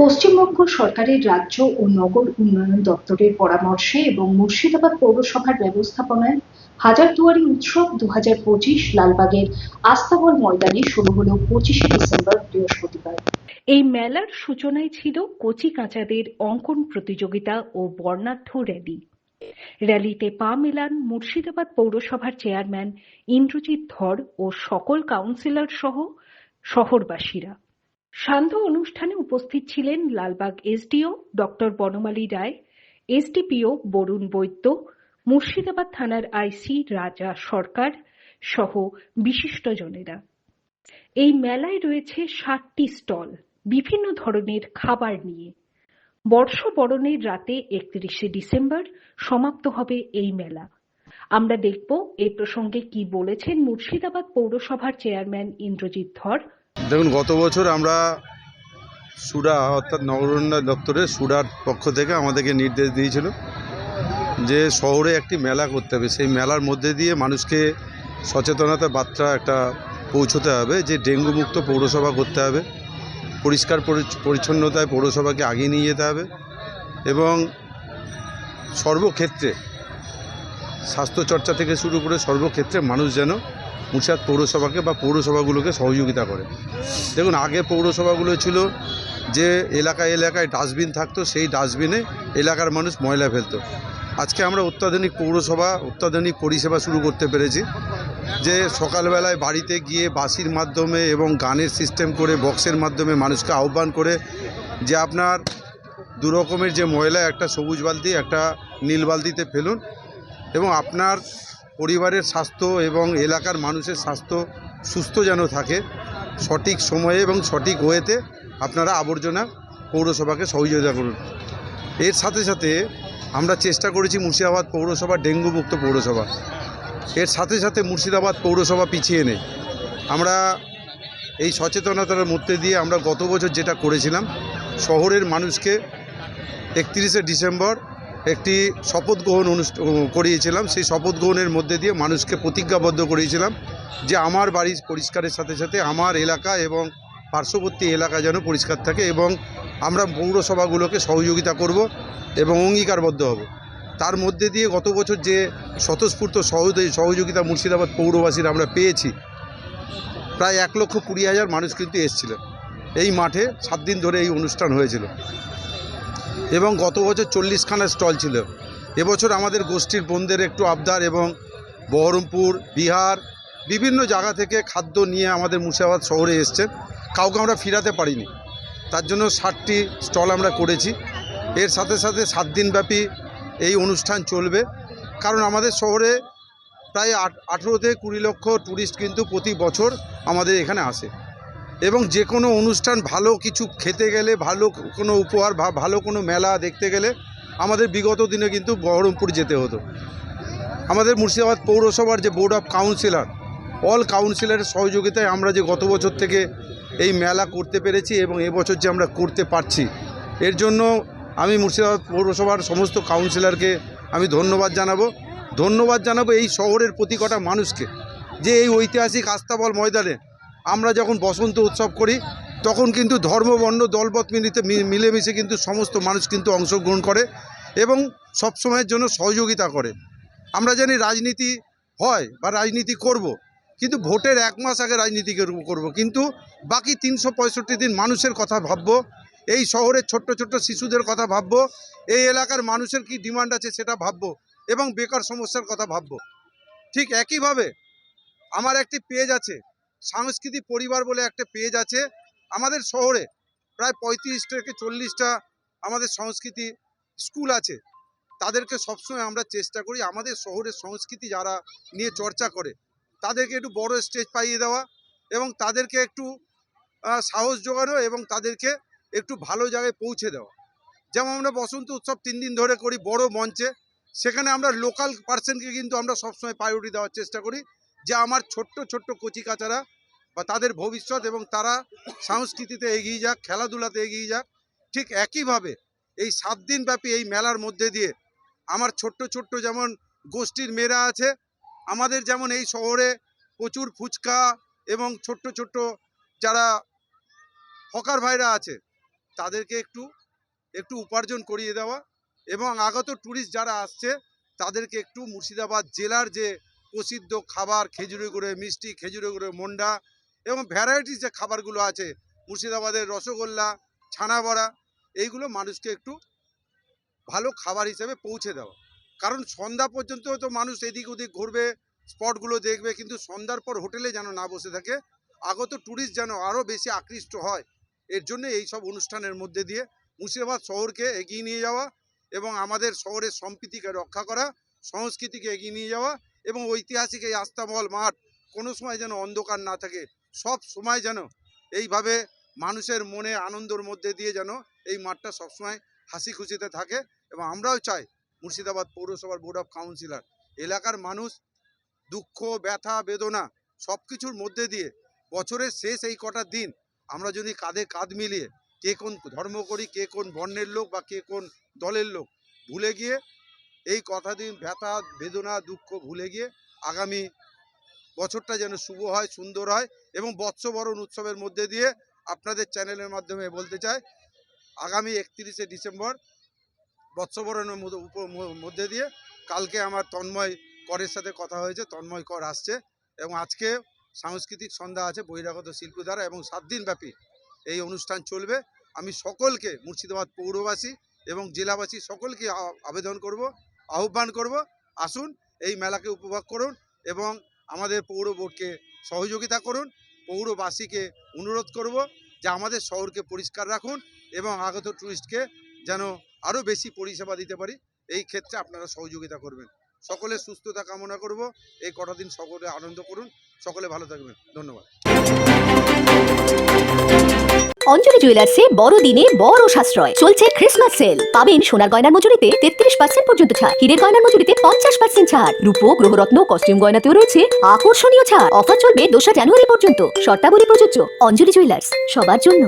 পশ্চিমবঙ্গ সরকারের রাজ্য ও নগর উন্নয়ন দপ্তরের পরামর্শে এবং মুর্শিদাবাদ পৌরসভার ব্যবস্থাপনায় হাজারদুয়ারি উৎসব দু হাজার পঁচিশ লালবাগের আস্তাবল ময়দানে শুরু হলো পঁচিশে ডিসেম্বর বৃহস্পতিবার। এই মেলার সূচনায় ছিল কচি কাঁচাদের অঙ্কন প্রতিযোগিতা ও বর্ণাঢ্য র্যালি। র্যালিতে পা মেলান মুর্শিদাবাদ পৌরসভার চেয়ারম্যান ইন্দ্রজিৎ ধর ও সকল কাউন্সিলর সহ শহরবাসীরা। সান্ধ্য অনুষ্ঠানে উপস্থিত ছিলেন Lalbagh SDO doctor Banamali Ray, SDPO Barun Baidya, Murshidabad থানার আইসি রাজা সরকার সহ বিশিষ্টজনেরা। এই মেলায় রয়েছে ষাটটি স্টল, বিভিন্ন ধরনের খাবার নিয়ে। বর্ষবরণের রাতে একত্রিশে ডিসেম্বর সমাপ্ত হবে এই মেলা। আমরা দেখব এ প্রসঙ্গে কি বলেছেন মুর্শিদাবাদ পৌরসভার চেয়ারম্যান ইন্দ্রজিৎ ধর দেখুন, গত বছর আমরা সুডা, অর্থাৎ নগর উন্নয়ন দপ্তরের সুডার পক্ষ থেকে আমাদেরকে নির্দেশ দিয়েছিল যে শহরে একটি মেলা করতে হবে। সেই মেলার মধ্যে দিয়ে মানুষকে সচেতনতা বার্তা একটা পৌঁছতে হবে, যে ডেঙ্গু মুক্ত পৌরসভা করতে হবে, পরিষ্কার পরিচ্ছন্নতায় পৌরসভাকে আগিয়ে নিয়ে যেতে হবে এবং সর্বক্ষেত্রে স্বাস্থ্যচর্চা থেকে শুরু করে সর্বক্ষেত্রে মানুষ যেন মুর্শিদাবাদ পৌরসভাকে বা পৌরসভাগুলোকে সহযোগিতা করে। দেখুন, আগে পৌরসভাগুলো ছিল যে এলাকায় এলাকায় ডাস্টবিন থাকতো, সেই ডাস্টবিনে এলাকার মানুষ ময়লা ফেলতো। আজকে আমরা অত্যাধুনিক পৌরসভা, অত্যাধুনিক পরিষেবা শুরু করতে পেরেছি যে সকালবেলায় বাড়িতে গিয়ে বাসির মাধ্যমে এবং গানের সিস্টেম করে বক্সের মাধ্যমে মানুষকে আহ্বান করে যে আপনার দু রকমের যে ময়লা, একটা সবুজ বালতি, একটা নীল বালতিতে ফেলুন এবং আপনার পরিবারের স্বাস্থ্য এবং এলাকার মানুষের স্বাস্থ্য সুস্থ যেন থাকে, সঠিক সময়ে এবং সঠিক ওয়েতে আপনারা আবর্জনা পৌরসভাকে সহযোগিতা করুন। এর সাথে সাথে আমরা চেষ্টা করেছি মুর্শিদাবাদ পৌরসভা ডেঙ্গু মুক্ত পৌরসভা। এর সাথে সাথে মুর্শিদাবাদ পৌরসভা পিছিয়ে নেই। আমরা এই সচেতনতার মধ্যে দিয়ে আমরা গত বছর যেটা করেছিলাম, শহরের মানুষকে একত্রিশে ডিসেম্বর একটি শপথ গ্রহণ করিয়েছিলাম। সেই শপথ গ্রহণের মধ্যে দিয়ে মানুষকে প্রতিজ্ঞাবদ্ধ করিয়েছিলাম যে আমার বাড়ি পরিষ্কারের সাথে সাথে আমার এলাকা এবং পার্শ্ববর্তী এলাকা যেন পরিষ্কার থাকে এবং আমরা পৌরসভাগুলোকে সহযোগিতা করব এবং অঙ্গীকারবদ্ধ হব। তার মধ্যে দিয়ে গত বছর যে স্বতঃস্ফূর্ত সহযোগী সহযোগিতা মুর্শিদাবাদ পৌরবাসীরা আমরা পেয়েছি, প্রায় এক লক্ষ কুড়ি হাজার মানুষ কিন্তু এসেছিল এই মাঠে সাত দিন ধরে এই অনুষ্ঠান হয়েছিল। এবং গত বছর চল্লিশখানা স্টল ছিল। এবছর আমাদের গোষ্ঠীর বোনদের একটু আবদার এবং বহরমপুর, বিহার, বিভিন্ন জায়গা থেকে খাদ্য নিয়ে আমাদের মুর্শিদাবাদ শহরে এসছেন কাউকে আমরা ফিরাতে পারিনি। তার জন্য ষাটটি স্টল আমরা করেছি। এর সাথে সাথে সাত দিনব্যাপী এই অনুষ্ঠান চলবে। কারণ আমাদের শহরে প্রায় আট আঠেরো থেকে কুড়ি লক্ষ ট্যুরিস্ট কিন্তু প্রতি বছর আমাদের এখানে আসে। এবং যে কোনো অনুষ্ঠান ভালো কিছু খেতে গেলে, ভালো কোনো উপহার বা ভালো কোনো মেলা দেখতে গেলে আমাদের বিগত দিনে কিন্তু বহরমপুর যেতে হতো। আমাদের মুর্শিদাবাদ পৌরসভার যে বোর্ড অফ কাউন্সিলর, অল কাউন্সিলরের সহযোগিতায় আমরা যে গত বছর থেকে এই মেলা করতে পেরেছি এবং এবছর যে আমরা করতে পারছি, এর জন্য আমি মুর্শিদাবাদ পৌরসভার সমস্ত কাউন্সিলরকে আমি ধন্যবাদ জানাব। ধন্যবাদ জানাব এই শহরের প্রতি কটা মানুষকে যে এই ঐতিহাসিক আস্তাবল ময়দানে আমরা যখন বসন্ত উৎসব করি, তখন কিন্তু ধর্মবর্ণ দলবত মিলিতে মিলেমিশে কিন্তু সমস্ত মানুষ কিন্তু অংশগ্রহণ করে এবং সবসময়ের জন্য সহযোগিতা করে আমরা জানি রাজনীতি হয় বা রাজনীতি করব। কিন্তু ভোটের এক মাস আগে রাজনীতি করব- করব কিন্তু বাকি তিনশো পঁয়ষট্টি দিন মানুষের কথা ভাববো, এই শহরের ছোট্ট ছোট্ট শিশুদের কথা ভাববো, এই এলাকার মানুষের কি ডিমান্ড আছে সেটা ভাববো এবং বেকার সমস্যার কথা ভাববো ঠিক একইভাবে আমার একটি পেজ আছে সাংস্কৃতিক পরিবার বলে একটা পেজ আছে। আমাদের শহরে প্রায় পঁয়ত্রিশ থেকে চল্লিশটা আমাদের সংস্কৃতি স্কুল আছে। তাদেরকে সবসময় আমরা চেষ্টা করি আমাদের শহরের সংস্কৃতি যারা নিয়ে চর্চা করে, তাদেরকে একটু বড় স্টেজ পাইয়ে দেওয়া এবং তাদেরকে একটু সাহস জোগানো এবং তাদেরকে একটু ভালো জায়গায় পৌঁছে দেওয়া। যেমন আমরা বসন্ত উৎসব তিন দিন ধরে করি বড় মঞ্চে, সেখানে আমরা লোকাল পার্সনকে কিন্তু আমরা সবসময় প্রায়োরিটি দেওয়ার চেষ্টা করি। যে আমার ছোট্ট ছোট্ট কচি কাচারা বা তাদের ভবিষ্যৎ এবং তারা সংস্কৃতিতে এগিয়ে যাক, খেলাধুলাতে এগিয়ে যাক, ঠিক একইভাবে এই সাত দিন ব্যাপী এই মেলার মধ্যে দিয়ে আমার ছোট্ট ছোট্ট যেমন গোষ্ঠীর মেয়েরা আছে, আমাদের যেমন এই শহরে প্রচুর ফুচকা এবং ছোট্ট ছোট্ট যারা হকার ভাইরা আছে, তাদেরকে একটু একটু উপার্জন করিয়ে দেওয়া এবং আগত ট্যুরিস্ট যারা আসছে, তাদেরকে একটু মুর্শিদাবাদ জেলার যে প্রসিদ্ধ খাবার খেজুরি গুঁড়ে, মিষ্টি খেজুরি গুঁড়ে, মন্ডা এবং ভ্যারাইটিস যে খাবারগুলো আছে, মুর্শিদাবাদের রসগোল্লা ছানা বড়া এইগুলো মানুষকে একটু ভালো খাবার হিসেবে পৌঁছে দেওয়া। কারণ সন্ধ্যা পর্যন্ত তো মানুষ এদিক ওদিক ঘুরবে, স্পটগুলো দেখবে, কিন্তু সন্ধ্যার পর হোটেলে যেন না বসে থাকে, আগত ট্যুরিস্ট যেন আরও বেশি আকৃষ্ট হয়। এর জন্য এই সব অনুষ্ঠানের মধ্যে দিয়ে মুর্শিদাবাদ শহরকে এগিয়ে নিয়ে যাওয়া এবং আমাদের শহরের সম্প্রীতিকে রক্ষা করা, সংস্কৃতিকে এগিয়ে নিয়ে যাওয়া এবং ঐতিহাসিক এই আস্তামহল মাঠ কোনো সময় যেন অন্ধকার না থাকে, সব সময় যেন এইভাবে মানুষের মনে আনন্দর মধ্যে দিয়ে যেন এই মাঠটা সবসময় হাসি খুশিতে থাকে এবং আমরাও চাই মুর্শিদাবাদ পৌরসভার বোর্ড অফ কাউন্সিলর, এলাকার মানুষ দুঃখ, ব্যথা, বেদনা সব কিছুর মধ্যে দিয়ে বছরের শেষ এই কটা দিন আমরা যদি কাঁধে কাঁধ মিলিয়ে কে কোন ধর্ম করি, কে কোন বর্ণের লোক বা কে কোন দলের লোক ভুলে গিয়ে এই কথা দিন ব্যথা, বেদনা, দুঃখ ভুলে গিয়ে আগামী বছরটা যেন শুভ হয়, সুন্দর হয় এবং বৎসবরণ উৎসবের মধ্যে দিয়ে আপনাদের চ্যানেলের মাধ্যমে বলতে চাই, আগামী একত্রিশে ডিসেম্বর বৎসবরণের মধ্য- দিয়ে কালকে আমার তন্ময় করের সাথে কথা হয়েছে, তন্ময় কর আসছে এবং আজকে সাংস্কৃতিক সন্ধ্যা আছে বহিরাগত শিল্পী দ্বারা এবং সাত দিন ব্যাপী এই অনুষ্ঠান চলবে। আমি সকলকে মুর্শিদাবাদ পৌরবাসী এবং জেলাবাসী সকলকে আবেদন করব। আহ্বান করব, আসুন, এই মেলাকে উপভোগ করুন এবং আমাদের পৌর বোর্ডকে সহযোগিতা করুন। পৌরবাসীকে অনুরোধ করব যে আমাদের শহরকে পরিষ্কার রাখুন এবং আগত টুরিস্টকে যেন আরও বেশি পরিষেবা দিতে পারি। এই ক্ষেত্রে আপনারা সহযোগিতা করবেন। সকলে সুস্থতা কামনা করব। এই কটা দিন সকলে আনন্দ করুন। সকলে ভালো থাকবেন। ধন্যবাদ। অঞ্জলি জুয়েলার্সে বড়দিনে বড় সাশ্রয়। চলছে ক্রিসমাস সেল পাবেন সোনার গয়নার মজুরিতে তেত্রিশ পার্সেন্ট পর্যন্ত ছাড়। হীরের গয়নার মজুরিতে পঞ্চাশ পার্সেন্ট ছাড়। রূপো, গ্রহরত্ন কস্টিউম গয়নাতেও রয়েছে আকর্ষণীয় ছাড়। অফার চলবে দোসরা জানুয়ারি পর্যন্ত। শর্তাবলী প্রযোজ্য। অঞ্জলি জুয়েলার্স। সবার জন্য।